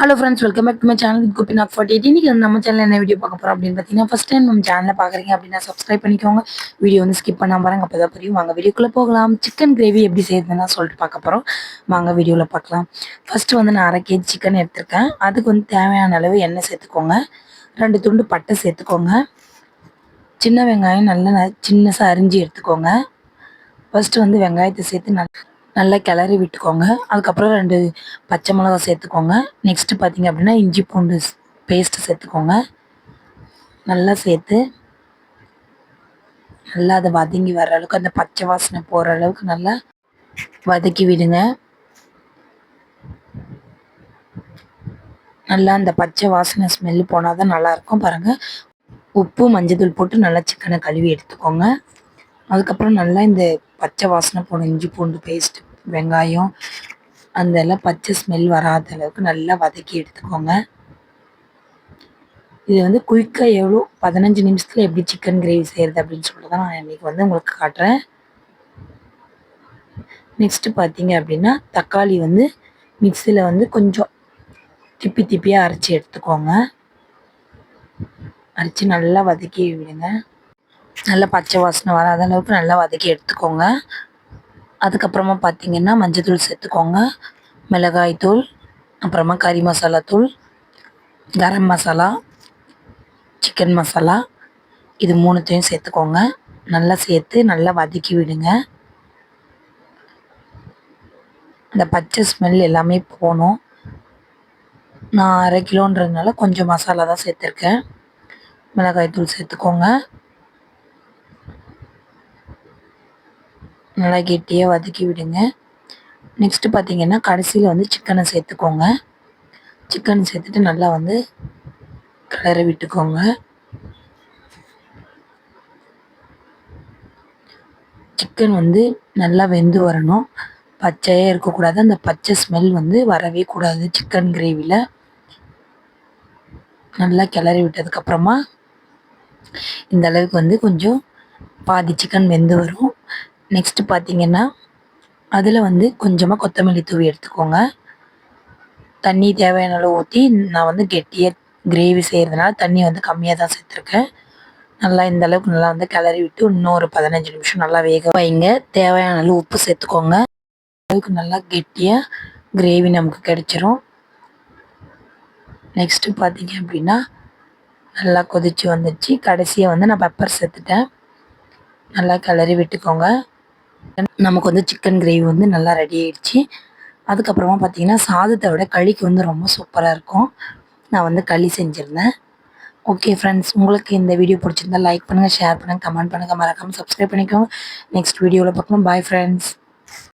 Hello friends welcome back to my channel with குப்பி நாக் forty eight இன்றைக்கி வந்து நம்ம சேனல் என்ன வீடியோ பார்க்க போகிறோம் அப்படின்னு பார்த்தீங்கன்னா ஃபஸ்ட் டைம் நம்ம சேனலில் பார்க்குறீங்க அப்படின்னா சப்ஸ்கிரைப் பண்ணிக்கோங்க. வீடியோ வந்து ஸ்கிப் பண்ணாமல் பாருங்க. அப்போ தான் புரியும். வாங்க வீடியோக்குள்ளே போகலாம். சிக்கன் கிரேவி எப்படி செய்யுதுன்னா சொல்லிட்டு பார்க்க போகிறோம் வாங்க வீடியோவில் பார்க்கலாம். ஃபஸ்ட்டு வந்து நான் அரை கேஜி சிக்கன் எடுத்திருக்கேன். அதுக்கு வந்து தேவையான அளவு எண்ணெய் சேர்த்துக்கோங்க. ரெண்டு துண்டு பட்டை சேர்த்துக்கோங்க. சின்ன வெங்காயம் நல்லா சின்னசாக அரிஞ்சு எடுத்துக்கோங்க. ஃபஸ்ட்டு வந்து வெங்காயத்தை சேர்த்து நல்லா நல்லா கிளறி விட்டுக்கோங்க. அதுக்கப்புறம் ரெண்டு பச்சை மிளகா சேர்த்துக்கோங்க. நெக்ஸ்ட்டு பார்த்தீங்க அப்படின்னா இஞ்சி பூண்டு பேஸ்ட்டு சேர்த்துக்கோங்க. நல்லா சேர்த்து நல்லா அதை வதங்கி வர அளவுக்கு அந்த பச்சை வாசனை போகிற அளவுக்கு நல்லா வதக்கி விடுங்க. நல்லா அந்த பச்சை வாசனை ஸ்மெல்லு போனால் தான் நல்லாயிருக்கும் பாருங்கள் உப்பு மஞ்சள் தூள் போட்டு நல்லா சிக்கனை கழுவி எடுத்துக்கோங்க. அதுக்கப்புறம் நல்லா இந்த பச்சை வாசனை போன இஞ்சி பூண்டு பேஸ்ட்டு வெங்காயம் அந்த எல்லாம் பச்சை ஸ்மெல் வராத அளவுக்கு நல்லா வதக்கி எடுத்துக்கோங்க. இது வந்து குயிக்காக எவ்வளோ பதினஞ்சு நிமிஷத்தில் எப்படி சிக்கன் கிரேவி செய்கிறது அப்படின்னு சொல்லிட்டு தான் நான் இன்றைக்கி வந்து உங்களுக்கு காட்டுறேன். நெக்ஸ்ட்டு பார்த்தீங்க அப்படின்னா தக்காளி வந்து மிக்சியில் வந்து கொஞ்சம் திப்பி திப்பியாக அரைச்சி எடுத்துக்கோங்க. அரைச்சி நல்லா வதக்கி விடுங்க. நல்லா பச்சை வாசனை வராத அளவுக்கு நல்லா வதக்கி எடுத்துக்கோங்க. அதுக்கப்புறமா பார்த்தீங்கன்னா மஞ்சத்தூள் சேர்த்துக்கோங்க. மிளகாய் தூள் அப்புறமா கறி மசாலா தூள் கரம் மசாலா சிக்கன் மசாலா இது மூணுத்தையும் சேர்த்துக்கோங்க. நல்லா சேர்த்து நல்லா வதக்கி விடுங்க. இந்த பச்சை ஸ்மெல் எல்லாமே போகணும். நான் அரை கிலோன்றதுனால கொஞ்சம் மசாலா தான் சேர்த்துருக்கேன். மிளகாய் தூள் சேர்த்துக்கோங்க. நல்லா கெட்டியாக வதக்கி விடுங்க. நெக்ஸ்ட்டு பார்த்தீங்கன்னா கடைசியில் வந்து சிக்கனை சேர்த்துக்கோங்க. சிக்கன் சேர்த்துட்டு நல்லா வந்து கிளறி விட்டுக்கோங்க. சிக்கன் வந்து நல்லா வெந்து வரணும். பச்சையாக இருக்கக்கூடாது. அந்த பச்சை ஸ்மெல் வந்து வரவே கூடாது சிக்கன் கிரேவியில் நல்லா கிளறி விட்டதுக்கப்புறமா இந்த அளவுக்கு வந்து கொஞ்சம் பாதி சிக்கன் வெந்து வரும். நெக்ஸ்ட்டு பார்த்தீங்கன்னா அதில் வந்து கொஞ்சமாக கொத்தமல்லி தூவி எடுத்துக்கோங்க. தண்ணி தேவையான அளவு ஊற்றி நான் வந்து கெட்டியாக கிரேவி செய்கிறதுனால தண்ணி வந்து கம்மியாக தான் சேர்த்துருக்கேன். நல்லா இந்த அளவுக்கு நல்லா வந்து கிளறி விட்டு இன்னொரு பதினஞ்சு நிமிஷம் நல்லா வேக வைங்க. தேவையான அளவு உப்பு சேர்த்துக்கோங்க. அளவுக்கு நல்லா கெட்டியாக கிரேவி நமக்கு கிடைச்சிரும். நெக்ஸ்ட்டு பார்த்தீங்க அப்படின்னா நல்லா கொதித்து வந்துடுச்சு கடைசியாக வந்து நான் பெப்பர் சேர்த்துட்டேன். நல்லா கிளறி விட்டுக்கோங்க. நமக்கு வந்து சிக்கன் கிரேவி வந்து நல்லா ரெடி ஆயிடுச்சு. அதுக்கப்புறமா பார்த்தீங்கன்னா சாதத்தை விட களிக்கு வந்து ரொம்ப சூப்பராக இருக்கும். நான் வந்து களி செஞ்சுருந்தேன். ஓகே ஃப்ரெண்ட்ஸ் உங்களுக்கு இந்த வீடியோ பிடிச்சிருந்தா லைக் பண்ணுங்கள் ஷேர் பண்ணுங்கள் கமெண்ட் பண்ணுங்கள் மறக்காமல் சப்ஸ்கிரைப் பண்ணிக்கோங்க. நெக்ஸ்ட் வீடியோவில் பார்க்கலாம். Bye friends